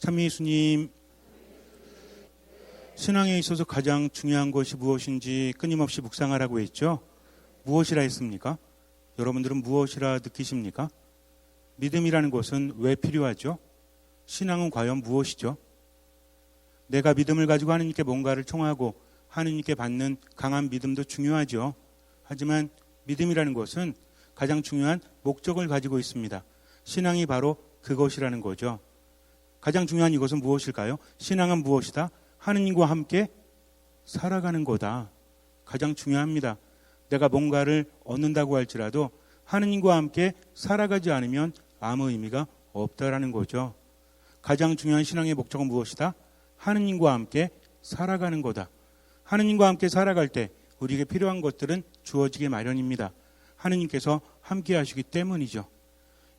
참미 예수님, 신앙에 있어서 가장 중요한 것이 무엇인지 끊임없이 묵상하라고 했죠. 무엇이라 했습니까? 여러분들은 무엇이라 느끼십니까? 믿음이라는 것은 왜 필요하죠? 신앙은 과연 무엇이죠? 내가 믿음을 가지고 하느님께 뭔가를 청하고 하느님께 받는 강한 믿음도 중요하죠. 하지만 믿음이라는 것은 가장 중요한 목적을 가지고 있습니다. 신앙이 바로 그것이라는 거죠. 가장 중요한 이것은 무엇일까요? 신앙은 무엇이다? 하느님과 함께 살아가는 거다. 가장 중요합니다. 내가 뭔가를 얻는다고 할지라도 하느님과 함께 살아가지 않으면 아무 의미가 없다라는 거죠. 가장 중요한 신앙의 목적은 무엇이다? 하느님과 함께 살아가는 거다. 하느님과 함께 살아갈 때 우리에게 필요한 것들은 주어지게 마련입니다. 하느님께서 함께 하시기 때문이죠.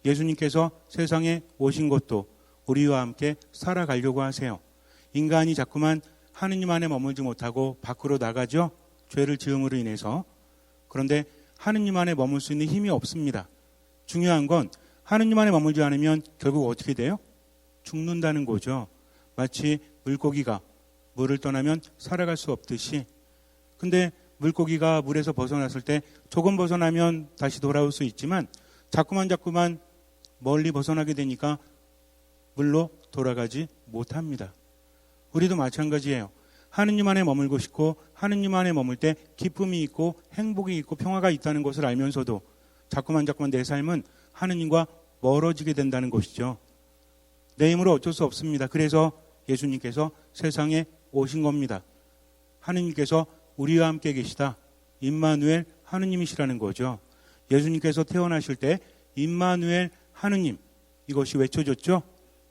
예수님께서 세상에 오신 것도 우리와 함께 살아가려고 하세요. 인간이 자꾸만 하느님 안에 머물지 못하고 밖으로 나가죠. 죄를 지음으로 인해서. 그런데 하느님 안에 머물 수 있는 힘이 없습니다. 중요한 건 하느님 안에 머물지 않으면 결국 어떻게 돼요? 죽는다는 거죠. 마치 물고기가 물을 떠나면 살아갈 수 없듯이. 근데 물고기가 물에서 벗어났을 때 조금 벗어나면 다시 돌아올 수 있지만 자꾸만 자꾸만 멀리 벗어나게 되니까 물로 돌아가지 못합니다. 우리도 마찬가지예요. 하느님 안에 머물고 싶고 하느님 안에 머물 때 기쁨이 있고 행복이 있고 평화가 있다는 것을 알면서도 자꾸만 자꾸만 내 삶은 하느님과 멀어지게 된다는 것이죠. 내 힘으로 어쩔 수 없습니다. 그래서 예수님께서 세상에 오신 겁니다. 하느님께서 우리와 함께 계시다. 임마누엘 하느님이시라는 거죠. 예수님께서 태어나실 때 임마누엘 하느님 이것이 외쳐졌죠.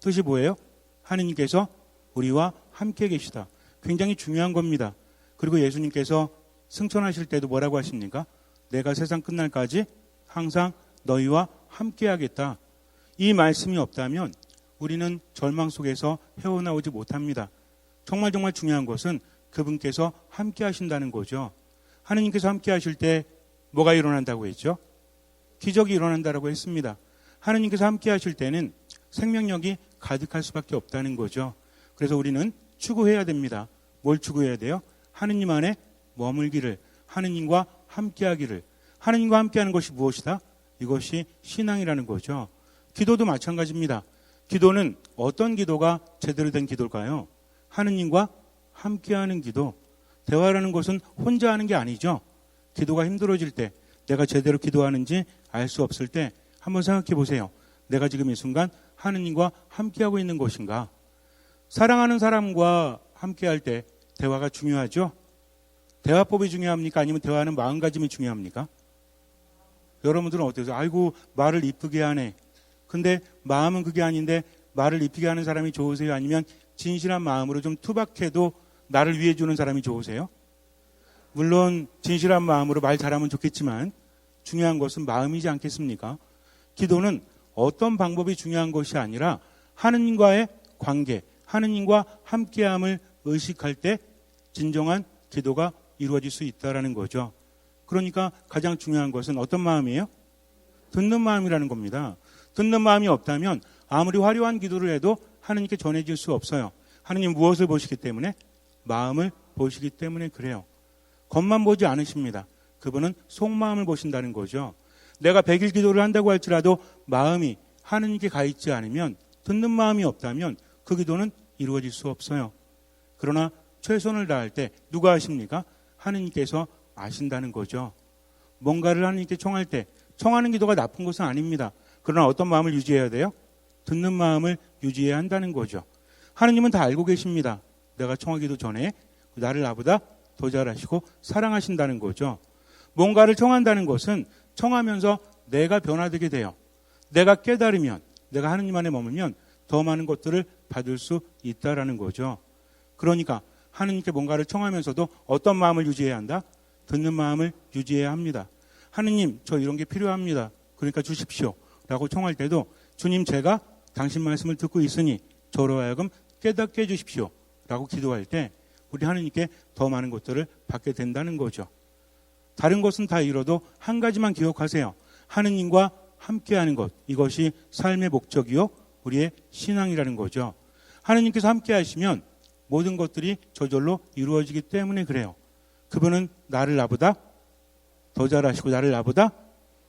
뜻이 뭐예요? 하느님께서 우리와 함께 계시다. 굉장히 중요한 겁니다. 그리고 예수님께서 승천하실 때도 뭐라고 하십니까? 내가 세상 끝날까지 항상 너희와 함께 하겠다. 이 말씀이 없다면 우리는 절망 속에서 헤어나오지 못합니다. 정말 정말 중요한 것은 그분께서 함께 하신다는 거죠. 하느님께서 함께 하실 때 뭐가 일어난다고 했죠? 기적이 일어난다고 했습니다. 하느님께서 함께 하실 때는 생명력이 가득할 수밖에 없다는 거죠. 그래서 우리는 추구해야 됩니다. 뭘 추구해야 돼요? 하느님 안에 머물기를, 하느님과 함께하기를. 하느님과 함께하는 것이 무엇이다? 이것이 신앙이라는 거죠. 기도도 마찬가지입니다. 기도는 어떤 기도가 제대로 된 기도일까요? 하느님과 함께하는 기도. 대화라는 것은 혼자 하는 게 아니죠. 기도가 힘들어질 때, 내가 제대로 기도하는지 알 수 없을 때 한번 생각해 보세요. 내가 지금 이 순간 하느님과 함께하고 있는 것인가? 사랑하는 사람과 함께할 때 대화가 중요하죠? 대화법이 중요합니까? 아니면 대화하는 마음가짐이 중요합니까? 여러분들은 어떠세요? 아이고, 말을 이쁘게 하네. 근데 마음은 그게 아닌데 말을 이쁘게 하는 사람이 좋으세요? 아니면 진실한 마음으로 좀 투박해도 나를 위해 주는 사람이 좋으세요? 물론 진실한 마음으로 말 잘하면 좋겠지만 중요한 것은 마음이지 않겠습니까? 기도는 어떤 방법이 중요한 것이 아니라 하느님과의 관계, 하느님과 함께함을 의식할 때 진정한 기도가 이루어질 수 있다라는 거죠. 그러니까 가장 중요한 것은 어떤 마음이에요? 듣는 마음이라는 겁니다. 듣는 마음이 없다면 아무리 화려한 기도를 해도 하느님께 전해질 수 없어요. 하느님 무엇을 보시기 때문에? 마음을 보시기 때문에 그래요. 겉만 보지 않으십니다. 그분은 속마음을 보신다는 거죠. 내가 백일 기도를 한다고 할지라도 마음이 하느님께 가 있지 않으면 듣는 마음이 없다면 그 기도는 이루어질 수 없어요. 그러나 최선을 다할 때 누가 아십니까? 하느님께서 아신다는 거죠. 뭔가를 하느님께 청할 때 청하는 기도가 나쁜 것은 아닙니다. 그러나 어떤 마음을 유지해야 돼요? 듣는 마음을 유지해야 한다는 거죠. 하느님은 다 알고 계십니다. 내가 청하기도 전에 나를 나보다 더 잘하시고 사랑하신다는 거죠. 뭔가를 청한다는 것은 청하면서 내가 변화되게 돼요. 내가 깨달으면, 내가 하느님 안에 머물면 더 많은 것들을 받을 수 있다라는 거죠. 그러니까 하느님께 뭔가를 청하면서도 어떤 마음을 유지해야 한다? 듣는 마음을 유지해야 합니다. 하느님, 저 이런 게 필요합니다. 그러니까 주십시오. 라고 청할 때도 주님, 제가 당신 말씀을 듣고 있으니 저로 하여금 깨닫게 해주십시오. 라고 기도할 때 우리 하느님께 더 많은 것들을 받게 된다는 거죠. 다른 것은 다 이뤄도 한 가지만 기억하세요. 하느님과 함께하는 것. 이것이 삶의 목적이요. 우리의 신앙이라는 거죠. 하느님께서 함께 하시면 모든 것들이 저절로 이루어지기 때문에 그래요. 그분은 나를 나보다 더 잘하시고 나를 나보다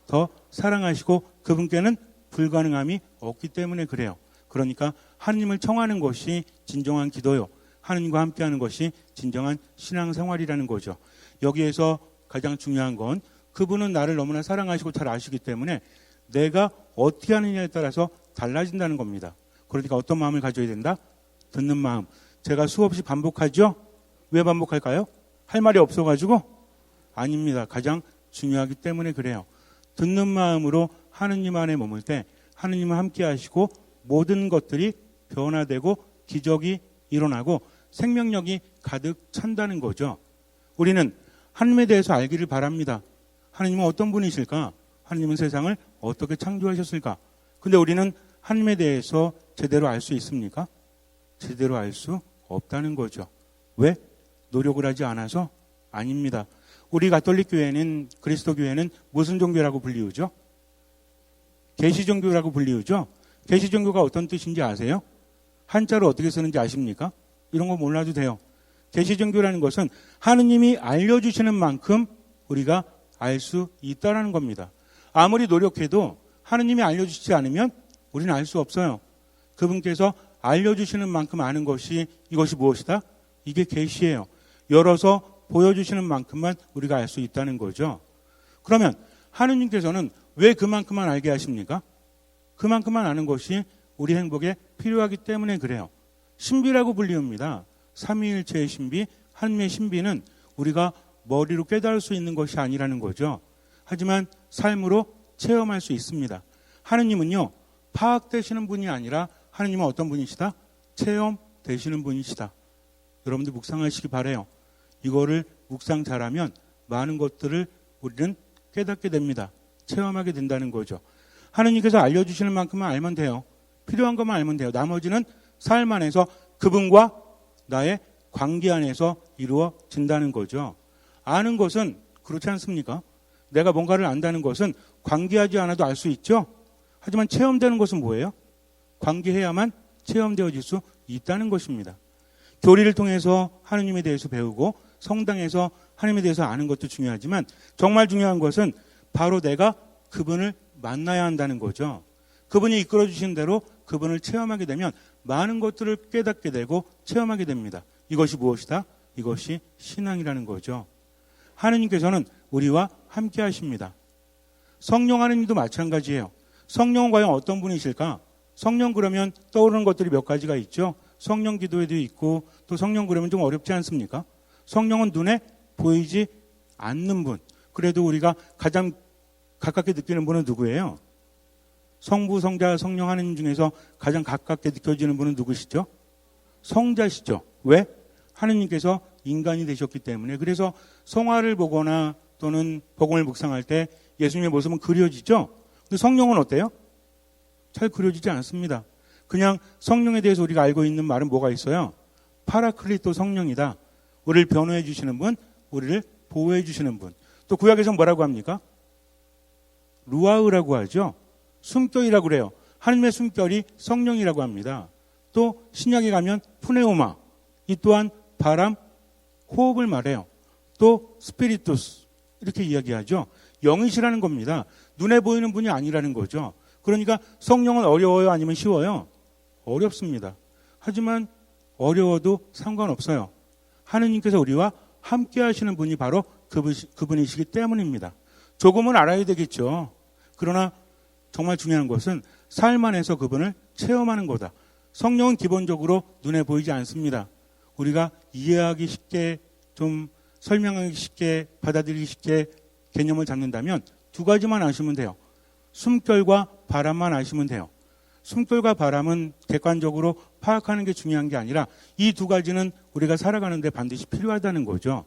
더 사랑하시고 그분께는 불가능함이 없기 때문에 그래요. 그러니까 하느님을 청하는 것이 진정한 기도요. 하느님과 함께하는 것이 진정한 신앙생활이라는 거죠. 여기에서 가장 중요한 건 그분은 나를 너무나 사랑하시고 잘 아시기 때문에 내가 어떻게 하느냐에 따라서 달라진다는 겁니다. 그러니까 어떤 마음을 가져야 된다? 듣는 마음. 제가 수없이 반복하죠? 왜 반복할까요? 할 말이 없어가지고? 아닙니다. 가장 중요하기 때문에 그래요. 듣는 마음으로 하느님 안에 머물 때 하느님을 함께 하시고 모든 것들이 변화되고 기적이 일어나고 생명력이 가득 찬다는 거죠. 우리는 하느님에 대해서 알기를 바랍니다. 하느님은 어떤 분이실까? 하느님은 세상을 어떻게 창조하셨을까? 근데 우리는 하느님에 대해서 제대로 알 수 있습니까? 제대로 알 수 없다는 거죠. 왜? 노력을 하지 않아서? 아닙니다. 우리 가톨릭 교회는 그리스도 교회는 무슨 종교라고 불리우죠? 계시 종교라고 불리우죠? 계시 종교가 어떤 뜻인지 아세요? 한자로 어떻게 쓰는지 아십니까? 이런 거 몰라도 돼요. 계시 종교라는 것은 하느님이 알려주시는 만큼 우리가 알 수 있다라는 겁니다. 아무리 노력해도 하느님이 알려주시지 않으면 우리는 알 수 없어요. 그분께서 알려주시는 만큼 아는 것이 이것이 무엇이다? 이게 계시예요. 열어서 보여주시는 만큼만 우리가 알 수 있다는 거죠. 그러면 하느님께서는 왜 그만큼만 알게 하십니까? 그만큼만 아는 것이 우리 행복에 필요하기 때문에 그래요. 신비라고 불리웁니다. 삼위일체의 신비, 하나님의 신비는 우리가 머리로 깨달을 수 있는 것이 아니라는 거죠. 하지만 삶으로 체험할 수 있습니다. 하느님은요, 파악되시는 분이 아니라 하느님은 어떤 분이시다? 체험되시는 분이시다. 여러분들 묵상하시기 바래요. 이거를 묵상 잘하면 많은 것들을 우리는 깨닫게 됩니다. 체험하게 된다는 거죠. 하느님께서 알려주시는 만큼만 알면 돼요. 필요한 것만 알면 돼요. 나머지는 삶 안에서 그분과 나의 관계 안에서 이루어진다는 거죠. 아는 것은 그렇지 않습니까? 내가 뭔가를 안다는 것은 관계하지 않아도 알 수 있죠. 하지만 체험되는 것은 뭐예요? 관계해야만 체험되어질 수 있다는 것입니다. 교리를 통해서 하느님에 대해서 배우고 성당에서 하나님에 대해서 아는 것도 중요하지만 정말 중요한 것은 바로 내가 그분을 만나야 한다는 거죠. 그분이 이끌어 주신 대로 그분을 체험하게 되면 많은 것들을 깨닫게 되고 체험하게 됩니다. 이것이 무엇이다? 이것이 신앙이라는 거죠. 하느님께서는 우리와 함께 하십니다. 성령 하느님도 마찬가지예요. 성령은 과연 어떤 분이실까? 성령 그러면 떠오르는 것들이 몇 가지가 있죠. 성령 기도에도 있고 또 성령 그러면 좀 어렵지 않습니까? 성령은 눈에 보이지 않는 분. 그래도 우리가 가장 가깝게 느끼는 분은 누구예요? 성부, 성자, 성령 하느님 중에서 가장 가깝게 느껴지는 분은 누구시죠? 성자시죠. 왜? 하느님께서 인간이 되셨기 때문에. 그래서 성화를 보거나 또는 복음을 묵상할 때 예수님의 모습은 그려지죠? 근데 성령은 어때요? 잘 그려지지 않습니다. 그냥 성령에 대해서 우리가 알고 있는 말은 뭐가 있어요? 파라클리토 성령이다. 우리를 변호해 주시는 분, 우리를 보호해 주시는 분. 또 구약에서 뭐라고 합니까? 루아우라고 하죠. 숨결이라고 그래요. 하나님의 숨결이 성령이라고 합니다. 또 신약에 가면 푸네오마. 이 또한 바람, 호흡을 말해요. 또 스피리투스. 이렇게 이야기하죠. 영이시라는 겁니다. 눈에 보이는 분이 아니라는 거죠. 그러니까 성령은 어려워요? 아니면 쉬워요? 어렵습니다. 하지만 어려워도 상관없어요. 하느님께서 우리와 함께 하시는 분이 바로 그분, 그분이시기 때문입니다. 조금은 알아야 되겠죠. 그러나 정말 중요한 것은 삶 안에서 그분을 체험하는 거다. 성령은 기본적으로 눈에 보이지 않습니다. 우리가 이해하기 쉽게 좀 설명하기 쉽게 받아들이기 쉽게 개념을 잡는다면 두 가지만 아시면 돼요. 숨결과 바람만 아시면 돼요. 숨결과 바람은 객관적으로 파악하는 게 중요한 게 아니라 이 두 가지는 우리가 살아가는데 반드시 필요하다는 거죠.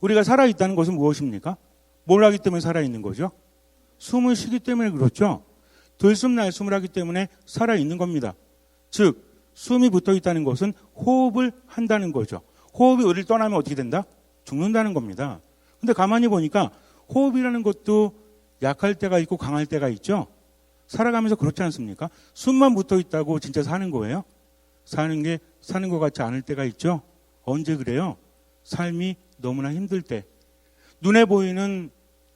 우리가 살아있다는 것은 무엇입니까? 뭘 하기 때문에 살아있는 거죠? 숨을 쉬기 때문에 그렇죠. 들숨 날숨을 하기 때문에 살아 있는 겁니다. 즉, 숨이 붙어 있다는 것은 호흡을 한다는 거죠. 호흡이 우리를 떠나면 어떻게 된다? 죽는다는 겁니다. 근데 가만히 보니까 호흡이라는 것도 약할 때가 있고 강할 때가 있죠. 살아가면서 그렇지 않습니까? 숨만 붙어 있다고 진짜 사는 거예요? 사는 게 사는 것 같지 않을 때가 있죠. 언제 그래요? 삶이 너무나 힘들 때. 눈에 보이는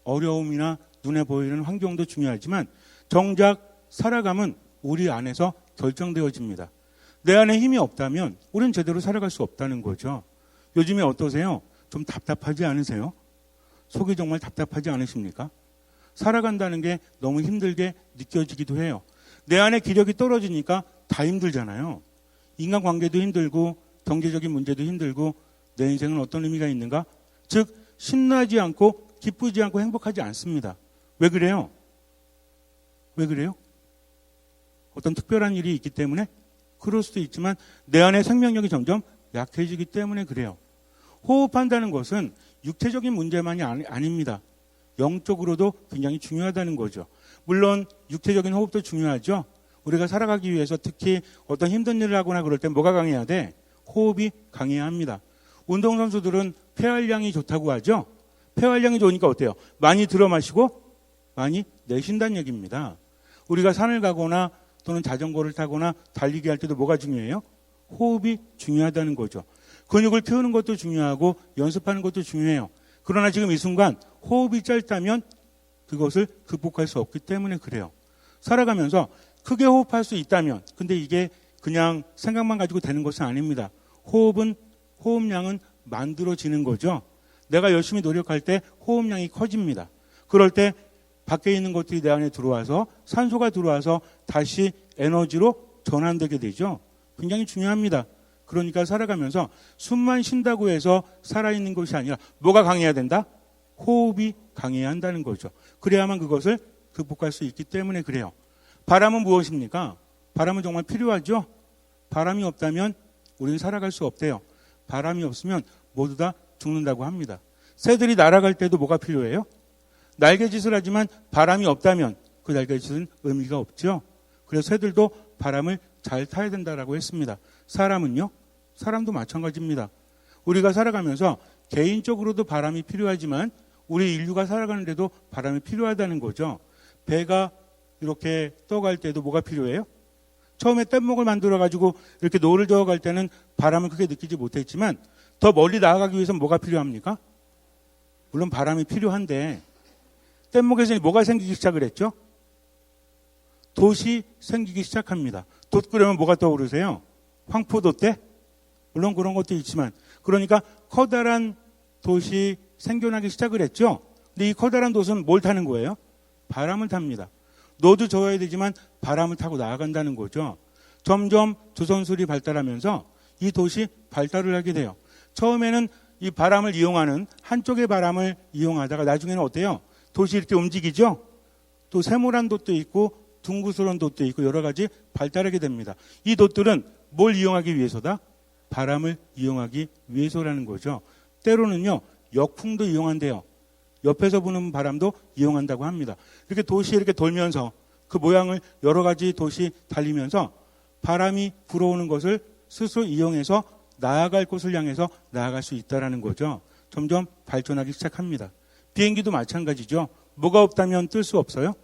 어려움이나 눈에 보이는 환경도 중요하지만 정작 살아감은 우리 안에서 결정되어집니다. 내 안에 힘이 없다면 우리는 제대로 살아갈 수 없다는 거죠. 요즘에 어떠세요? 좀 답답하지 않으세요? 속이 정말 답답하지 않으십니까? 살아간다는 게 너무 힘들게 느껴지기도 해요. 내 안에 기력이 떨어지니까 다 힘들잖아요. 인간관계도 힘들고 경제적인 문제도 힘들고 내 인생은 어떤 의미가 있는가? 즉 신나지 않고 기쁘지 않고 행복하지 않습니다. 왜 그래요? 왜 그래요? 어떤 특별한 일이 있기 때문에 그럴 수도 있지만 내 안에 생명력이 점점 약해지기 때문에 그래요. 호흡한다는 것은 육체적인 문제만이 아니, 아닙니다. 영적으로도 굉장히 중요하다는 거죠. 물론 육체적인 호흡도 중요하죠. 우리가 살아가기 위해서 특히 어떤 힘든 일을 하거나 그럴 때 뭐가 강해야 돼? 호흡이 강해야 합니다. 운동선수들은 폐활량이 좋다고 하죠. 폐활량이 좋으니까 어때요? 많이 들어 마시고 많이 내쉰다는 얘기입니다. 우리가 산을 가거나 또는 자전거를 타거나 달리기 할 때도 뭐가 중요해요? 호흡이 중요하다는 거죠. 근육을 키우는 것도 중요하고 연습하는 것도 중요해요. 그러나 지금 이 순간 호흡이 짧다면 그것을 극복할 수 없기 때문에 그래요. 살아가면서 크게 호흡할 수 있다면 근데 이게 그냥 생각만 가지고 되는 것은 아닙니다. 호흡은 호흡량은 만들어지는 거죠. 내가 열심히 노력할 때 호흡량이 커집니다. 그럴 때 밖에 있는 것들이 내 안에 들어와서 산소가 들어와서 다시 에너지로 전환되게 되죠. 굉장히 중요합니다. 그러니까 살아가면서 숨만 쉰다고 해서 살아있는 것이 아니라 뭐가 강해야 된다? 호흡이 강해야 한다는 거죠. 그래야만 그것을 극복할 수 있기 때문에 그래요. 바람은 무엇입니까? 바람은 정말 필요하죠? 바람이 없다면 우리는 살아갈 수 없대요. 바람이 없으면 모두 다 죽는다고 합니다. 새들이 날아갈 때도 뭐가 필요해요? 날개짓을 하지만 바람이 없다면 그 날개짓은 의미가 없죠. 그래서 새들도 바람을 잘 타야 된다라고 했습니다. 사람은요? 사람도 마찬가지입니다. 우리가 살아가면서 개인적으로도 바람이 필요하지만 우리 인류가 살아가는데도 바람이 필요하다는 거죠. 배가 이렇게 떠갈 때도 뭐가 필요해요? 처음에 뗏목을 만들어 가지고 이렇게 노를 저어 갈 때는 바람을 크게 느끼지 못했지만 더 멀리 나아가기 위해서 뭐가 필요합니까? 물론 바람이 필요한데 뗏목에서 뭐가 생기기 시작을 했죠? 돛이 생기기 시작합니다. 돛 끄려면 뭐가 떠오르세요? 황포도 때? 물론 그런 것도 있지만 그러니까 커다란 돛이 생겨나기 시작을 했죠. 근데 이 커다란 돛은 뭘 타는 거예요? 바람을 탑니다. 노도 저어야 되지만 바람을 타고 나아간다는 거죠. 점점 조선술이 발달하면서 이 돛이 발달을 하게 돼요. 처음에는 이 바람을 이용하는 한쪽의 바람을 이용하다가 나중에는 어때요? 돛이 이렇게 움직이죠? 또 세모란 돛도 있고 둥구스러운 돛도 있고 여러 가지 발달하게 됩니다. 이 돛들은 뭘 이용하기 위해서다? 바람을 이용하기 위해서라는 거죠. 때로는요, 역풍도 이용한대요. 옆에서 부는 바람도 이용한다고 합니다. 이렇게 도시 이렇게 돌면서 그 모양을 여러 가지 도시 달리면서 바람이 불어오는 것을 스스로 이용해서 나아갈 곳을 향해서 나아갈 수 있다라는 거죠. 점점 발전하기 시작합니다. 비행기도 마찬가지죠. 뭐가 없다면 뜰 수 없어요?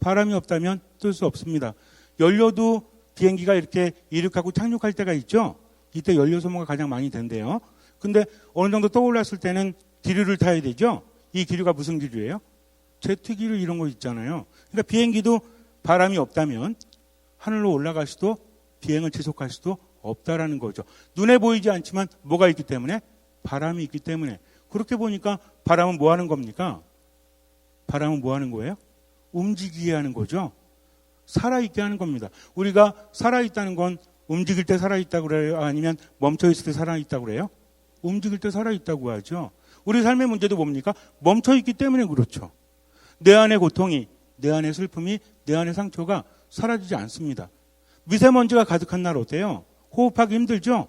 바람이 없다면 뜰 수 없습니다. 연료도 비행기가 이렇게 이륙하고 착륙할 때가 있죠. 이때 연료 소모가 가장 많이 된대요. 근데 어느 정도 떠올랐을 때는 기류를 타야 되죠. 이 기류가 무슨 기류예요? 제트기류 이런 거 있잖아요. 그러니까 비행기도 바람이 없다면 하늘로 올라갈 수도 비행을 지속할 수도 없다라는 거죠. 눈에 보이지 않지만 뭐가 있기 때문에 바람이 있기 때문에 그렇게 보니까 바람은 뭐 하는 겁니까? 바람은 뭐 하는 거예요? 움직이게 하는 거죠. 살아있게 하는 겁니다. 우리가 살아있다는 건 움직일 때 살아있다고 그래요? 아니면 멈춰있을 때 살아있다고 그래요? 움직일 때 살아있다고 하죠. 우리 삶의 문제도 뭡니까? 멈춰있기 때문에 그렇죠. 내 안의 고통이, 내 안의 슬픔이, 내 안의 상처가 사라지지 않습니다. 미세먼지가 가득한 날 어때요? 호흡하기 힘들죠?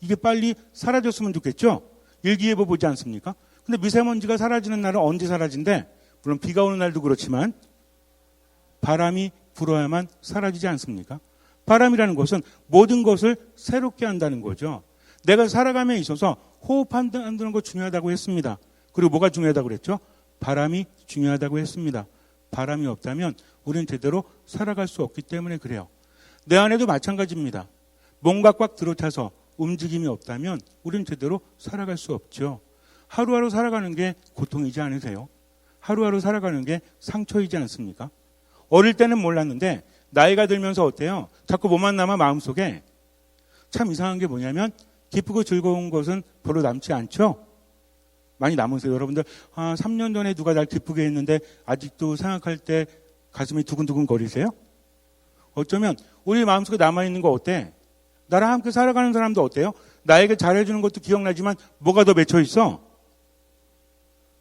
이게 빨리 사라졌으면 좋겠죠? 일기예보 보지 않습니까? 근데 미세먼지가 사라지는 날은 언제 사라진대? 물론 비가 오는 날도 그렇지만 바람이 불어야만 사라지지 않습니까? 바람이라는 것은 모든 것을 새롭게 한다는 거죠. 내가 살아감에 있어서 호흡한다는 것 중요하다고 했습니다. 그리고 뭐가 중요하다고 그랬죠? 바람이 중요하다고 했습니다. 바람이 없다면 우리는 제대로 살아갈 수 없기 때문에 그래요. 내 안에도 마찬가지입니다. 뭔가 꽉 들어차서 움직임이 없다면 우리는 제대로 살아갈 수 없죠. 하루하루 살아가는 게 고통이지 않으세요? 하루하루 살아가는 게 상처이지 않습니까? 어릴 때는 몰랐는데 나이가 들면서 어때요? 자꾸 뭐만 남아 마음속에 참 이상한 게 뭐냐면 기쁘고 즐거운 것은 별로 남지 않죠? 많이 남으세요. 여러분들, 아, 3년 전에 누가 날 기쁘게 했는데 아직도 생각할 때 가슴이 두근두근 거리세요? 어쩌면 우리 마음속에 남아있는 거 어때? 나랑 함께 살아가는 사람도 어때요? 나에게 잘해주는 것도 기억나지만 뭐가 더 맺혀 있어?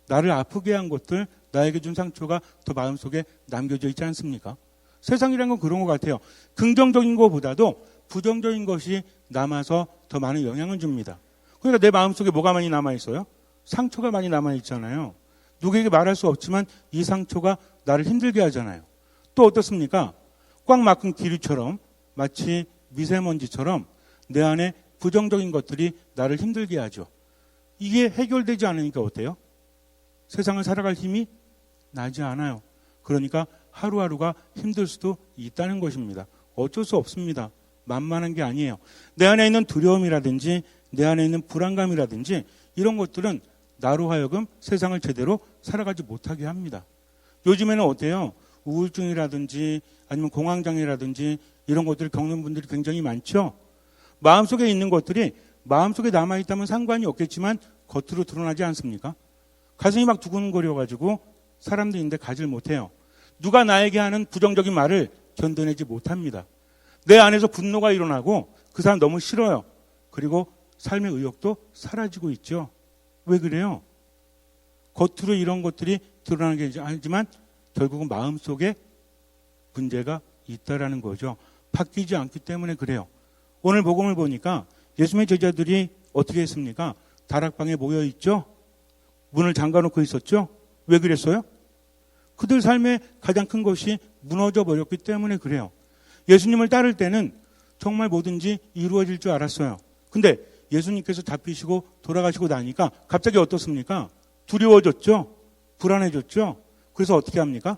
나를 아프게 한 것들, 나에게 준 상처가 더 마음속에 남겨져 있지 않습니까? 세상이란 건 그런 것 같아요. 긍정적인 것보다도 부정적인 것이 남아서 더 많은 영향을 줍니다. 그러니까 내 마음속에 뭐가 많이 남아있어요? 상처가 많이 남아있잖아요. 누구에게 말할 수 없지만 이 상처가 나를 힘들게 하잖아요. 또 어떻습니까? 꽉 막힌 기류처럼 마치 미세먼지처럼 내 안에 부정적인 것들이 나를 힘들게 하죠. 이게 해결되지 않으니까 어때요? 세상을 살아갈 힘이 나지 않아요. 그러니까 하루하루가 힘들 수도 있다는 것입니다. 어쩔 수 없습니다. 만만한 게 아니에요. 내 안에 있는 두려움이라든지 내 안에 있는 불안감이라든지 이런 것들은 나로 하여금 세상을 제대로 살아가지 못하게 합니다. 요즘에는 어때요? 우울증이라든지 아니면 공황장애라든지 이런 것들을 겪는 분들이 굉장히 많죠. 마음속에 있는 것들이 마음속에 남아있다면 상관이 없겠지만 겉으로 드러나지 않습니까? 가슴이 막 두근거려가지고 사람들인데 가질 못해요. 누가 나에게 하는 부정적인 말을 견뎌내지 못합니다. 내 안에서 분노가 일어나고 그 사람 너무 싫어요. 그리고 삶의 의욕도 사라지고 있죠. 왜 그래요? 겉으로 이런 것들이 드러나게 하지만 결국은 마음속에 문제가 있다라는 거죠. 바뀌지 않기 때문에 그래요. 오늘 복음을 보니까 예수님의 제자들이 어떻게 했습니까? 다락방에 모여 있죠? 문을 잠가 놓고 있었죠? 왜 그랬어요? 그들 삶의 가장 큰 것이 무너져 버렸기 때문에 그래요. 예수님을 따를 때는 정말 뭐든지 이루어질 줄 알았어요. 근데 예수님께서 잡히시고 돌아가시고 나니까 갑자기 어떻습니까? 두려워졌죠? 불안해졌죠? 그래서 어떻게 합니까?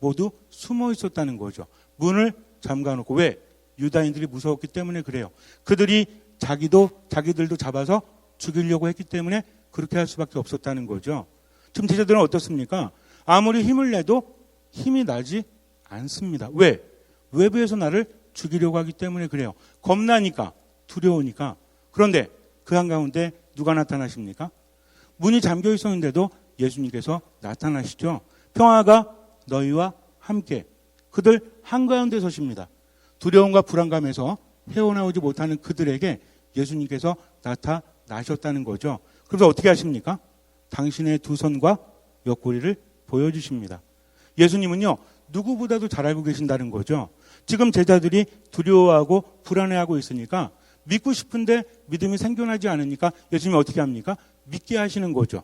모두 숨어 있었다는 거죠. 문을 잠가 놓고 왜? 유다인들이 무서웠기 때문에 그래요. 그들이 자기도 자기들도 잡아서 죽이려고 했기 때문에 그렇게 할 수밖에 없었다는 거죠. 지금 제자들은 어떻습니까? 아무리 힘을 내도 힘이 나지 않습니다. 왜? 외부에서 나를 죽이려고 하기 때문에 그래요. 겁나니까, 두려우니까. 그런데 그 한가운데 누가 나타나십니까? 문이 잠겨 있었는데도 예수님께서 나타나시죠. 평화가 너희와 함께. 그들 한가운데 서십니다. 두려움과 불안감에서 헤어나오지 못하는 그들에게 예수님께서 나타나셨다는 거죠. 그래서 어떻게 하십니까? 당신의 두 손과 옆구리를 보여주십니다. 예수님은요, 누구보다도 잘 알고 계신다는 거죠. 지금 제자들이 두려워하고 불안해하고 있으니까 믿고 싶은데 믿음이 생겨나지 않으니까 예수님이 어떻게 합니까? 믿게 하시는 거죠.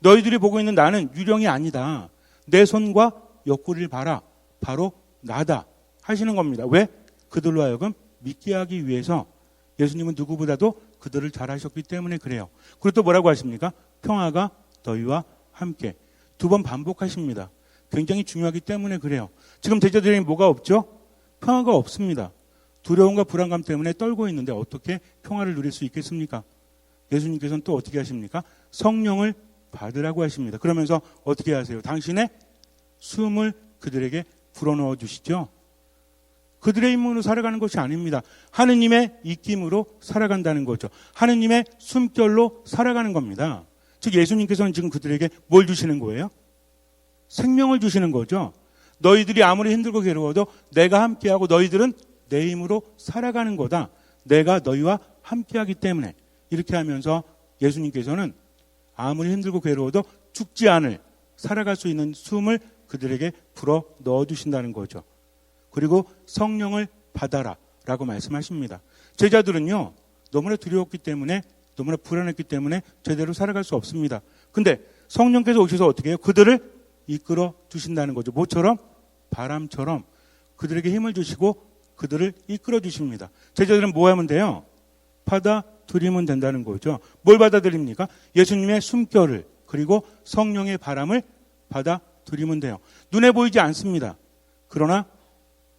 너희들이 보고 있는 나는 유령이 아니다. 내 손과 옆구리를 봐라. 바로 나다. 하시는 겁니다. 왜? 그들로 하여금 믿게 하기 위해서 예수님은 누구보다도 그들을 잘 하셨기 때문에 그래요. 그리고 또 뭐라고 하십니까? 평화가 너희와 함께. 두 번 반복하십니다. 굉장히 중요하기 때문에 그래요. 지금 제자들이 뭐가 없죠? 평화가 없습니다. 두려움과 불안감 때문에 떨고 있는데 어떻게 평화를 누릴 수 있겠습니까? 예수님께서는 또 어떻게 하십니까? 성령을 받으라고 하십니다. 그러면서 어떻게 하세요? 당신의 숨을 그들에게 불어넣어 주시죠. 그들의 힘으로 살아가는 것이 아닙니다. 하느님의 입김으로 살아간다는 거죠. 하느님의 숨결로 살아가는 겁니다. 즉 예수님께서는 지금 그들에게 뭘 주시는 거예요? 생명을 주시는 거죠. 너희들이 아무리 힘들고 괴로워도 내가 함께하고 너희들은 내 힘으로 살아가는 거다. 내가 너희와 함께하기 때문에 이렇게 하면서 예수님께서는 아무리 힘들고 괴로워도 죽지 않을 살아갈 수 있는 숨을 그들에게 불어 넣어 주신다는 거죠. 그리고 성령을 받아라 라고 말씀하십니다. 제자들은요, 너무나 두려웠기 때문에, 너무나 불안했기 때문에 제대로 살아갈 수 없습니다. 근데 성령께서 오셔서 어떻게 해요? 그들을 이끌어 주신다는 거죠. 모처럼 바람처럼 그들에게 힘을 주시고 그들을 이끌어 주십니다. 제자들은 뭐 하면 돼요? 받아들이면 된다는 거죠. 뭘 받아들입니까? 예수님의 숨결을 그리고 성령의 바람을 받아들이면 돼요. 눈에 보이지 않습니다. 그러나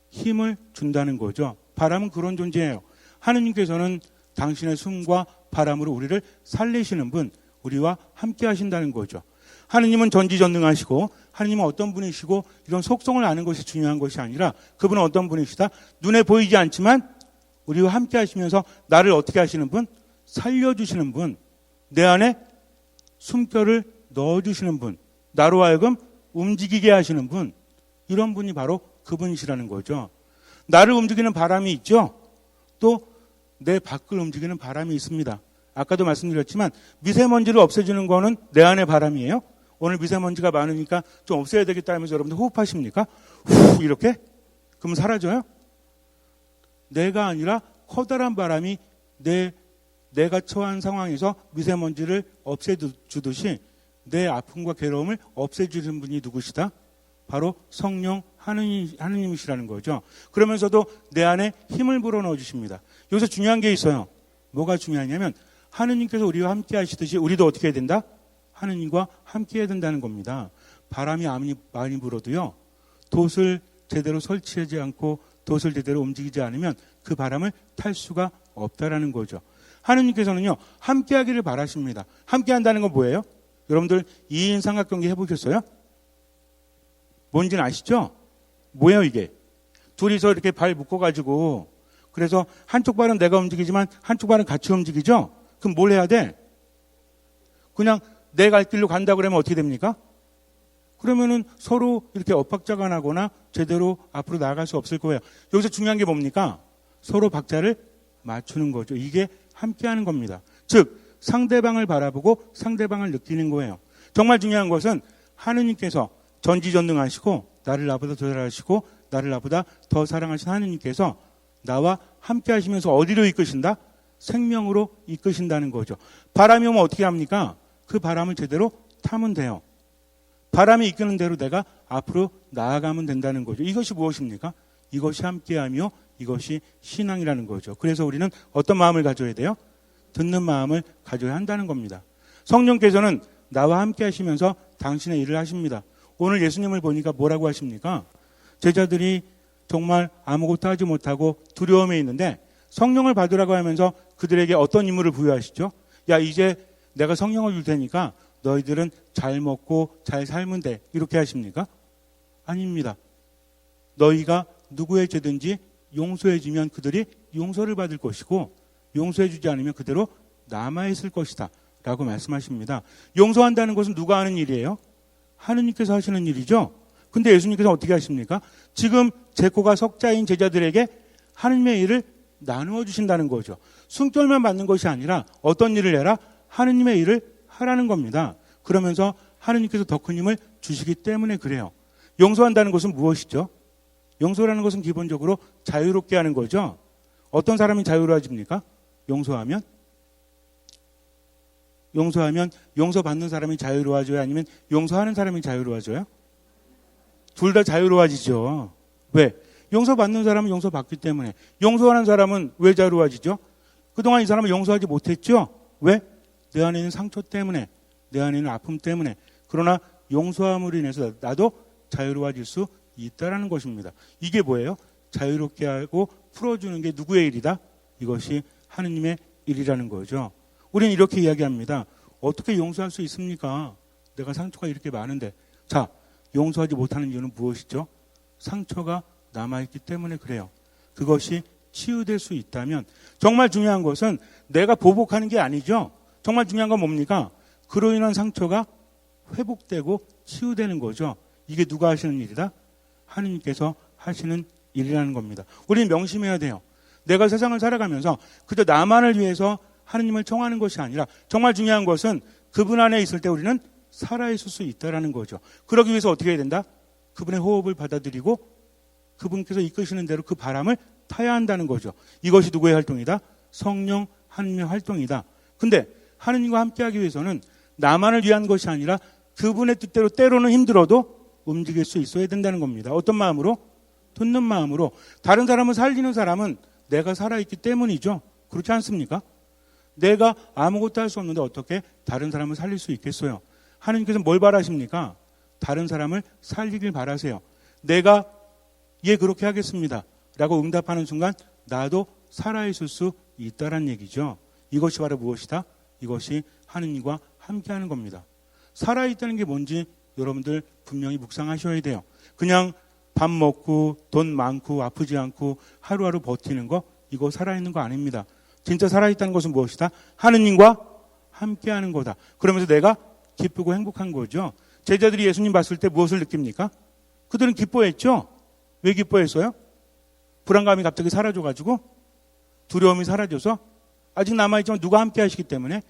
힘을 준다는 거죠. 바람은 그런 존재예요. 하느님께서는 당신의 숨과 바람으로 우리를 살리시는 분, 우리와 함께 하신다는 거죠. 하느님은 전지전능하시고 하느님은 어떤 분이시고 이런 속성을 아는 것이 중요한 것이 아니라 그분은 어떤 분이시다? 눈에 보이지 않지만 우리와 함께 하시면서 나를 어떻게 하시는 분? 살려주시는 분. 내 안에 숨결을 넣어주시는 분. 나로 하여금 움직이게 하시는 분. 이런 분이 바로 그분이시라는 거죠. 나를 움직이는 바람이 있죠? 또 내 밖을 움직이는 바람이 있습니다. 아까도 말씀드렸지만 미세먼지를 없애주는 거는 내 안의 바람이에요. 오늘 미세먼지가 많으니까 좀 없애야 되겠다 하면서 여러분들 호흡하십니까? 후 이렇게? 그러면 사라져요? 내가 아니라 커다란 바람이 내 내가 처한 상황에서 미세먼지를 없애주듯이 내 아픔과 괴로움을 없애주는 분이 누구시다? 바로 성령 하느님, 하느님이시라는 거죠. 그러면서도 내 안에 힘을 불어넣어 주십니다. 여기서 중요한 게 있어요. 뭐가 중요하냐면 하느님께서 우리와 함께 하시듯이 우리도 어떻게 해야 된다? 하느님과 함께 해야 된다는 겁니다. 바람이 많이 불어도요. 돛을 제대로 설치하지 않고 돛을 제대로 움직이지 않으면 그 바람을 탈 수가 없다라는 거죠. 하느님께서는요. 함께 하기를 바라십니다. 함께 한다는 건 뭐예요? 여러분들 2인 삼각경기 해보셨어요? 뭔지는 아시죠? 뭐예요 이게? 둘이서 이렇게 발 묶어가지고 그래서 한쪽 발은 내가 움직이지만 한쪽 발은 같이 움직이죠? 그럼 뭘 해야 돼? 그냥 내 갈 길로 간다 그러면 어떻게 됩니까? 그러면은 서로 이렇게 엇박자가 나거나 제대로 앞으로 나아갈 수 없을 거예요. 여기서 중요한 게 뭡니까? 서로 박자를 맞추는 거죠. 이게 함께 하는 겁니다. 즉, 상대방을 바라보고 상대방을 느끼는 거예요. 정말 중요한 것은 하느님께서 전지전능하시고 나를 나보다 더 잘하시고 나를 나보다 더 사랑하신 하느님께서 나와 함께 하시면서 어디로 이끄신다? 생명으로 이끄신다는 거죠. 바람이 오면 어떻게 합니까? 그 바람을 제대로 타면 돼요. 바람이 이끄는 대로 내가 앞으로 나아가면 된다는 거죠. 이것이 무엇입니까? 이것이 함께하며 이것이 신앙이라는 거죠. 그래서 우리는 어떤 마음을 가져야 돼요? 듣는 마음을 가져야 한다는 겁니다. 성령께서는 나와 함께 하시면서 당신의 일을 하십니다. 오늘 예수님을 보니까 뭐라고 하십니까? 제자들이 정말 아무것도 하지 못하고 두려움에 있는데 성령을 받으라고 하면서 그들에게 어떤 임무를 부여하시죠? 야, 이제 내가 성령을 줄 테니까 너희들은 잘 먹고 잘 살면 돼. 이렇게 하십니까? 아닙니다. 너희가 누구의 죄든지 용서해주면 그들이 용서를 받을 것이고 용서해주지 않으면 그대로 남아있을 것이다. 라고 말씀하십니다. 용서한다는 것은 누가 하는 일이에요? 하느님께서 하시는 일이죠. 근데 예수님께서 어떻게 하십니까? 지금 제 코가 석자인 제자들에게 하느님의 일을 나누어 주신다는 거죠. 숨결만 받는 것이 아니라 어떤 일을 해라? 하느님의 일을 하라는 겁니다. 그러면서 하느님께서 더 큰 힘을 주시기 때문에 그래요. 용서한다는 것은 무엇이죠? 용서라는 것은 기본적으로 자유롭게 하는 거죠. 어떤 사람이 자유로워집니까? 용서하면? 용서하면 용서받는 사람이 자유로워져요? 아니면 용서하는 사람이 자유로워져요? 둘 다 자유로워지죠. 왜? 용서받는 사람은 용서받기 때문에. 용서하는 사람은 왜 자유로워지죠? 그동안 이 사람을 용서하지 못했죠? 왜? 내 안에 있는 상처 때문에, 내 안에 있는 아픔 때문에. 그러나 용서함으로 인해서 나도 자유로워질 수 있다라는 것입니다. 이게 뭐예요? 자유롭게 하고 풀어주는 게 누구의 일이다? 이것이 하느님의 일이라는 거죠. 우리는 이렇게 이야기합니다. 어떻게 용서할 수 있습니까? 내가 상처가 이렇게 많은데. 자, 용서하지 못하는 이유는 무엇이죠? 상처가 남아있기 때문에 그래요. 그것이 치유될 수 있다면 정말 중요한 것은 내가 보복하는 게 아니죠. 정말 중요한 건 뭡니까? 그로 인한 상처가 회복되고 치유되는 거죠. 이게 누가 하시는 일이다? 하느님께서 하시는 일이라는 겁니다. 우리는 명심해야 돼요. 내가 세상을 살아가면서 그저 나만을 위해서 하느님을 청하는 것이 아니라 정말 중요한 것은 그분 안에 있을 때 우리는 살아있을 수 있다라는 거죠. 그러기 위해서 어떻게 해야 된다? 그분의 호흡을 받아들이고 그분께서 이끄시는 대로 그 바람을 타야 한다는 거죠. 이것이 누구의 활동이다? 성령 하느님의 활동이다. 근데 하느님과 함께하기 위해서는 나만을 위한 것이 아니라 그분의 뜻대로 때로는 힘들어도 움직일 수 있어야 된다는 겁니다. 어떤 마음으로? 듣는 마음으로. 다른 사람을 살리는 사람은 내가 살아있기 때문이죠. 그렇지 않습니까? 내가 아무것도 할 수 없는데 어떻게 다른 사람을 살릴 수 있겠어요? 하느님께서 뭘 바라십니까? 다른 사람을 살리길 바라세요. 내가 예 그렇게 하겠습니다. 라고 응답하는 순간 나도 살아있을 수 있다란 얘기죠. 이것이 바로 무엇이다? 이것이 하느님과 함께하는 겁니다. 살아있다는 게 뭔지 여러분들 분명히 묵상하셔야 돼요. 그냥 밥 먹고 돈 많고 아프지 않고 하루하루 버티는 거 이거 살아있는 거 아닙니다. 진짜 살아있다는 것은 무엇이다? 하느님과 함께하는 거다. 그러면서 내가 기쁘고 행복한 거죠. 제자들이 예수님 봤을 때 무엇을 느낍니까? 그들은 기뻐했죠. 왜 기뻐했어요? 불안감이 갑자기 사라져가지고 두려움이 사라져서 아직 남아있지만 누가 함께 하시기 때문에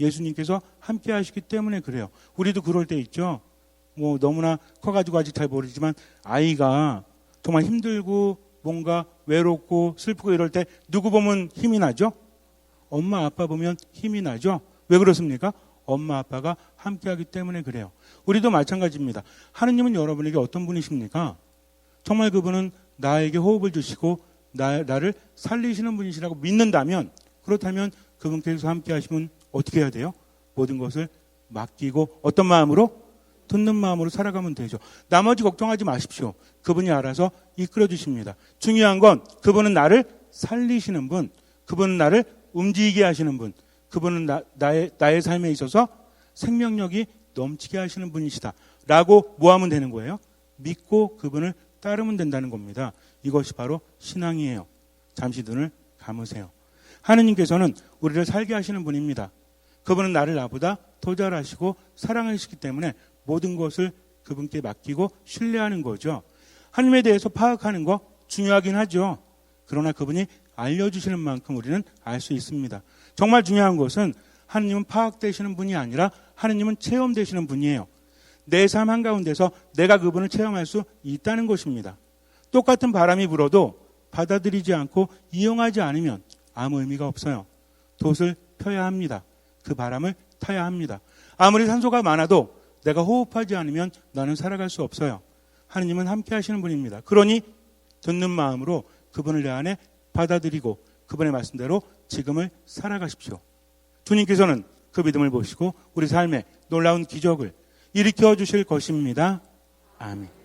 예수님께서 함께 하시기 때문에 그래요. 우리도 그럴 때 있죠. 뭐 너무나 커가지고 아직 잘 모르지만 아이가 정말 힘들고 뭔가 외롭고 슬프고 이럴 때 누구 보면 힘이 나죠? 엄마 아빠 보면 힘이 나죠? 왜 그렇습니까? 엄마 아빠가 함께 하기 때문에 그래요. 우리도 마찬가지입니다. 하느님은 여러분에게 어떤 분이십니까? 정말 그분은 나에게 호흡을 주시고 나, 나를 살리시는 분이시라고 믿는다면 그렇다면 그분께서 함께 하시면 어떻게 해야 돼요? 모든 것을 맡기고 어떤 마음으로? 듣는 마음으로 살아가면 되죠. 나머지 걱정하지 마십시오. 그분이 알아서 이끌어 주십니다. 중요한 건 그분은 나를 살리시는 분, 그분은 나를 움직이게 하시는 분, 그분은 나, 나의, 나의 삶에 있어서 생명력이 넘치게 하시는 분이시다. 라고 뭐 하면 되는 거예요? 믿고 그분을 따르면 된다는 겁니다. 이것이 바로 신앙이에요. 잠시 눈을 감으세요. 하느님께서는 우리를 살게 하시는 분입니다. 그분은 나를 나보다 더 잘하시고 사랑하시기 때문에 모든 것을 그분께 맡기고 신뢰하는 거죠. 하나님에 대해서 파악하는 거 중요하긴 하죠. 그러나 그분이 알려주시는 만큼 우리는 알 수 있습니다. 정말 중요한 것은 하느님은 파악되시는 분이 아니라 하느님은 체험되시는 분이에요. 내 삶 한가운데서 내가 그분을 체험할 수 있다는 것입니다. 똑같은 바람이 불어도 받아들이지 않고 이용하지 않으면 아무 의미가 없어요. 돛을 펴야 합니다. 그 바람을 타야 합니다. 아무리 산소가 많아도 내가 호흡하지 않으면 나는 살아갈 수 없어요. 하느님은 함께 하시는 분입니다. 그러니 듣는 마음으로 그분을 내 안에 받아들이고 그분의 말씀대로 지금을 살아가십시오. 주님께서는 그 믿음을 보시고 우리 삶에 놀라운 기적을 일으켜 주실 것입니다. 아멘.